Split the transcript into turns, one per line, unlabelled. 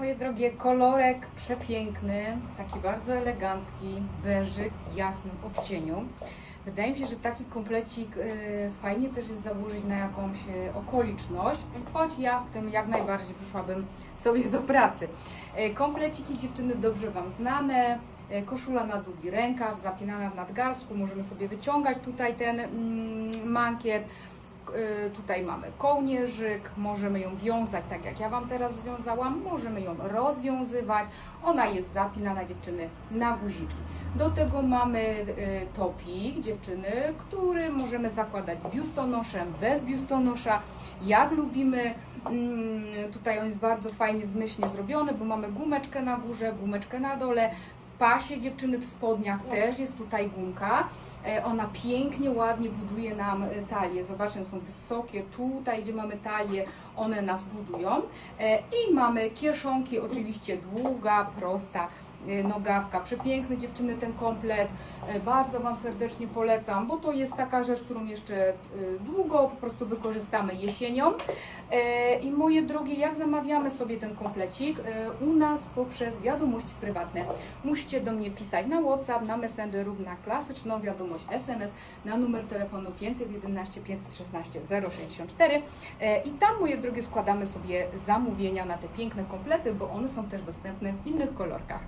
Moje drogie, kolorek przepiękny, taki bardzo elegancki, beżyk w jasnym odcieniu. Wydaje mi się, że taki komplecik y, fajnie też jest założyć na jakąś y, okoliczność, choć ja w tym jak najbardziej przyszłabym sobie do pracy. Y, kompleciki dziewczyny dobrze Wam znane, koszula na długi rękaw, zapinana w nadgarstku, możemy sobie wyciągać tutaj ten mm, mankiet. Y, Tutaj mamy kołnierzyk, możemy ją wiązać tak jak ja Wam teraz związałam, możemy ją rozwiązywać. Ona jest zapinana dziewczyny na guziczki. Do tego mamy y, topik dziewczyny, który możemy zakładać z biustonoszem, bez biustonosza, jak lubimy. Mm, Tutaj on jest bardzo fajnie, zmyślnie zrobiony, bo mamy gumeczkę na górze, gumeczkę na dole. W pasie dziewczyny w spodniach też jest tutaj gumka. E, Ona pięknie, ładnie buduje nam e, talię. Zobaczcie, są wysokie. Tutaj, gdzie mamy talię, one nas budują. E, I mamy kieszonki, oczywiście długa, prosta nogawka. Przepiękny dziewczyny ten komplet. E, Bardzo Wam serdecznie polecam, bo to jest taka rzecz, którą jeszcze e, długo po prostu wykorzystamy jesienią. I moje drogie, jak zamawiamy sobie ten komplecik? U nas poprzez wiadomości prywatne. Musicie do mnie pisać na WhatsApp, na Messenger lub na klasyczną wiadomość SMS na numer telefonu 511 516 064 E, i tam, moje drogie, składamy sobie zamówienia na te piękne komplety, bo one są też dostępne w innych kolorkach.